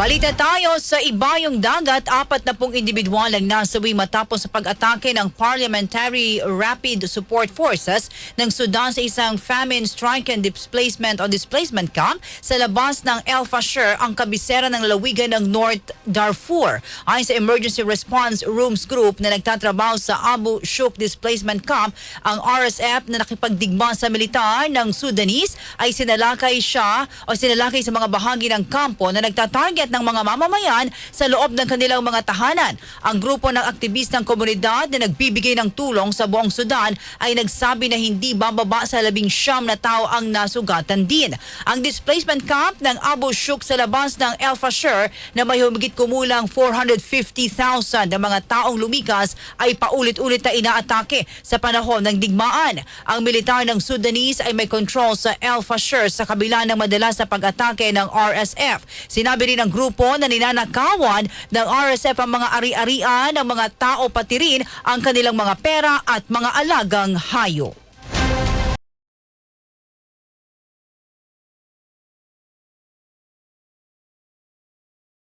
Balita tayo sa ibayong dagat, apat na pong individual ang nasawi matapos sa pag-atake ng Parliamentary Rapid Support Forces ng Sudan sa isang famine strike and displacement o displacement camp sa labas ng El Fasher, ang kabisera ng lalawigan ng North Darfur. Ayon sa Emergency Response Rooms Group na nagtatrabaho sa Abu Shuk Displacement Camp, ang RSF na nakipagdigma sa militar ng Sudanese ay sinalakay siya o sinalakay sa mga bahagi ng kampo na nagtatarget ng mga mamamayan sa loob ng kanilang mga tahanan. Ang grupo ng aktivistang komunidad na nagbibigay ng tulong sa buong Sudan ay nagsabi na hindi bababa sa labing siyam na tao ang nasugatan din. Ang displacement camp ng Abu Shuk sa labas ng El Fasher na may humigit kumulang 450,000 na mga taong lumikas ay paulit-ulit na inaatake sa panahon ng digmaan. Ang militar ng Sudanese ay may control sa El Fasher sa kabila ng madalas na pag-atake ng RSF. Sinabi rin ng grupo na ninanakawan ng RSF ang mga ari-arian ng mga tao pati rin ang kanilang mga pera at mga alagang hayo.